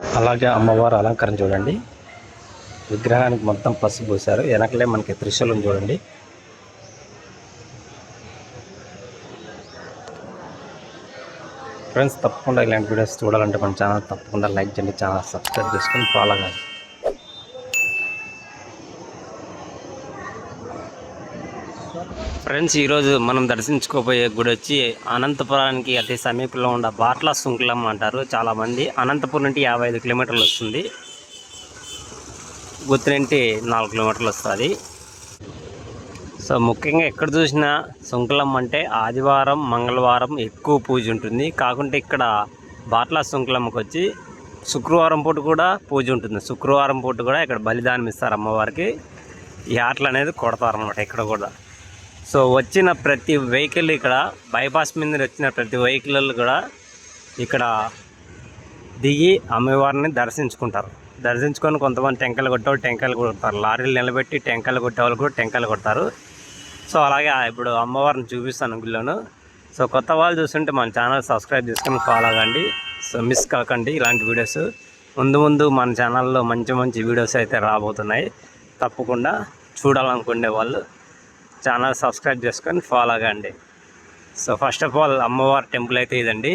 అలాగే అమ్మవారు అలంకరణ చూడండి. విగ్రహానికి మొత్తం పసుపు పోసారు వెనకలే మనకి త్రిశూలం చూడండి. ఫ్రెండ్స్ తప్పకుండా ఇలాంటి వీడియోస్ చూడాలంటే మన ఛానల్ తప్పకుండా లైక్ చేయండి ఛానల్ సబ్స్క్రైబ్ చేసుకొని ఫాలో కాదు ఫ్రెండ్స్ ఈరోజు మనం దర్శించుకోబోయే గుడి వచ్చి అనంతపురానికి అతి సమీపంలో ఉన్న బాట్ల సుంకులం అంటారు. చాలామంది అనంతపురం నుండి యాభై ఐదు కిలోమీటర్లు వస్తుంది. గుత్తినంటి నాలుగు కిలోమీటర్లు వస్తుంది. సో ముఖ్యంగా ఎక్కడ చూసినా సుంకులం అంటే ఆదివారం మంగళవారం ఎక్కువ పూజ ఉంటుంది. కాకుంటే ఇక్కడ బాట్ల సుంకులంకి వచ్చి శుక్రవారం పూట కూడా పూజ ఉంటుంది. శుక్రవారం పూట కూడా ఇక్కడ బలిదానం ఇస్తారు అమ్మవారికి. ఈ ఆటలు అనేది కొడతారు అన్నమాట ఇక్కడ కూడా. సో వచ్చిన ప్రతి వెహికల్ ఇక్కడ బైపాస్ మీద వచ్చిన ప్రతి వెహికల్ కూడా ఇక్కడ దిగి అమ్మవారిని దర్శించుకుంటారు. దర్శించుకొని కొంతమంది టెంకాయలు కొట్టేవాళ్ళు టెంకాయలు కొడతారు. లారీలు నిలబెట్టి టెంకాయలు కొట్టేవాళ్ళు కూడా టెంకాయలు కొడతారు. సో అలాగే ఇప్పుడు అమ్మవారిని చూపిస్తాను గుళ్ళోను సో కొత్త వాళ్ళు చూస్తుంటే మన ఛానల్ సబ్స్క్రైబ్ చేసుకొని ఫాలో అవ్వండి. సో మిస్ కాకండి ఇలాంటి వీడియోస్. ముందు ముందు మన ఛానల్లో మంచి మంచి వీడియోస్ అయితే రాబోతున్నాయి. తప్పకుండా చూడాలనుకునే వాళ్ళు ఛానల్ సబ్స్క్రైబ్ చేసుకొని ఫాలో అవ్వండి సో ఫస్ట్ ఆఫ్ ఆల్ అమ్మవారి టెంపుల్ అయితే ఇదండి.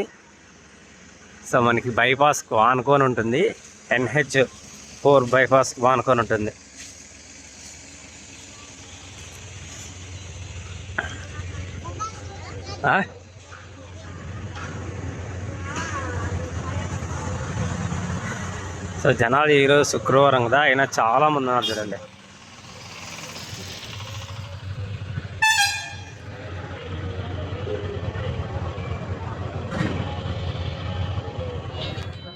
సో మనకి బైపాస్కు ఆనుకొని ఉంటుంది. ఎన్హెచ్ ఫోర్ బైపాస్కు ఆనుకొని ఉంటుంది. సో జనాలు ఈరోజు శుక్రవారం కదా అయినా చాలా మంది ఉన్నారు చూడండి.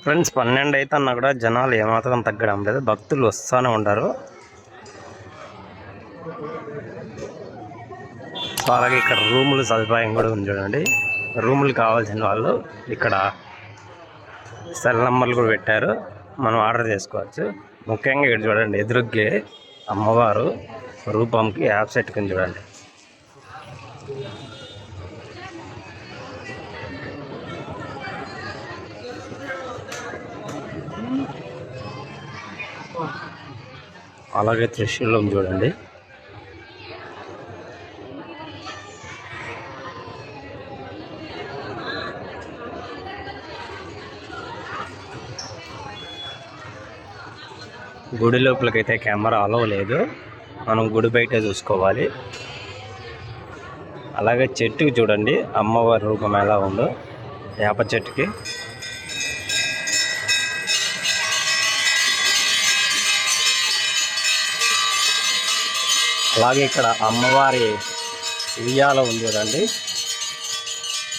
ఫ్రెండ్స్ పన్నెండు అయితే అన్నా కూడా జనాలు ఏమాత్రం తగ్గడం లేదు. భక్తులు వస్తూనే ఉంటారు సో అలాగే ఇక్కడ రూములు సదుపాయం కూడా ఉంది చూడండి. రూములు కావాల్సిన వాళ్ళు ఇక్కడ సెల్ నెంబర్లు కూడా పెట్టారు. మనం ఆర్డర్ చేసుకోవచ్చు. ముఖ్యంగా ఇక్కడ చూడండి ఎదురుగ్గే అమ్మవారు రూపంకి యాప్ సెట్ కింద చూడండి. అలాగే త్రిశూలం చూడండి. గుడి లోపలికైతే కెమెరా అలవ లేదు. మనం గుడి బయట చూసుకోవాలి. అలాగే చెట్టుకి చూడండి. అమ్మవారి రూపం ఎలా ఉందో. వేప చెట్టుకి. అలాగే ఇక్కడ అమ్మవారి ఉయ్యాల ఉంది చూడండి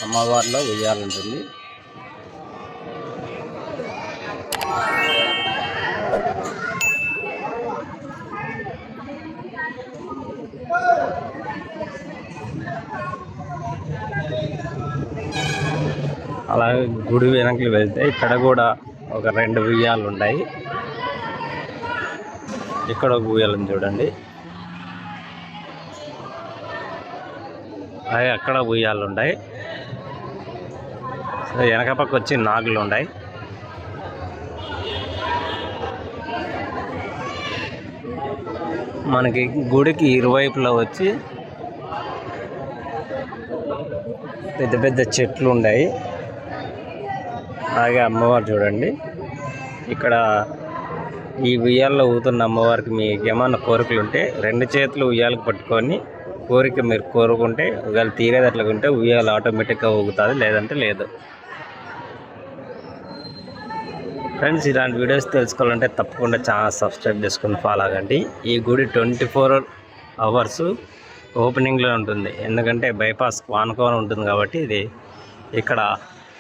అమ్మవారిలో ఉయ్యాల ఉంటుంది. అలాగే గుడి వెనక్కి వెళ్తే ఇక్కడ కూడా ఒక రెండు ఉయ్యాలు ఉన్నాయి. ఇక్కడ ఒక ఉయ్యాలను చూడండి. అలాగే అక్కడ ఉయ్యాలు ఉన్నాయి వెనక పక్క వచ్చి నాగులు ఉన్నాయి మనకి గుడికి ఇరువైపులా వచ్చి పెద్ద పెద్ద చెట్లు ఉన్నాయి అలాగే అమ్మవారు చూడండి. ఇక్కడ ఈ ఉయ్యాల్లో ఊతున్న అమ్మవారికి మీకు ఏమన్నా కోరికలు ఉంటే రెండు చేతులు ఉయ్యాలకు పట్టుకొని కోరిక మీరు కోరుకుంటే ఒకవేళ తీరేది అట్లా ఉంటే ఉయ్యాలు ఆటోమేటిక్గా ఊగుతుంది లేదంటే లేదు. ఫ్రెండ్స్ ఇలాంటి వీడియోస్ తెలుసుకోవాలంటే తప్పకుండా ఛానల్ సబ్స్క్రైబ్ చేసుకుని ఫాలో అవ్వండి. ఈ గుడి ట్వంటీ ఫోర్ అవర్స్ ఓపెనింగ్లో ఉంటుంది. ఎందుకంటే బైపాస్ ఆనుకొని ఉంటుంది కాబట్టి ఇది ఇక్కడ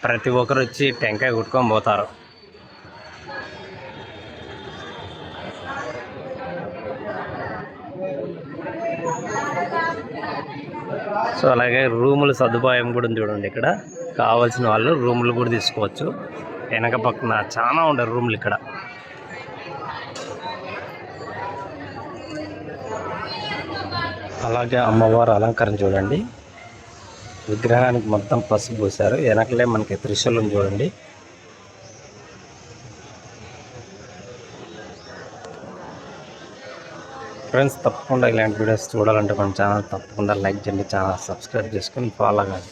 ప్రతి ఒక్కరు వచ్చి టెంకాయ కుట్టుకొని పోతారు. సో అలాగే రూముల సదుపాయం కూడా ఉంది చూడండి ఇక్కడ. కావాల్సిన వాళ్ళు రూములు కూడా తీసుకోవచ్చు. వెనక పక్కన చాలా ఉండే రూములు ఇక్కడ. అలాగే అమ్మవారు అలంకరణ చూడండి. విగ్రహానికి మొత్తం పసుపు పోసారు వెనకలే మనకి త్రిశూలం చూడండి. ఫ్రెండ్స్ తప్పకుండా ఇలాంటి వీడియోస్ చూడాలంటే మన ఛానల్ తప్పకుండా లైక్ చేయండి ఛానల్ సబ్స్క్రైబ్ చేసుకొని ఫాలో కానీ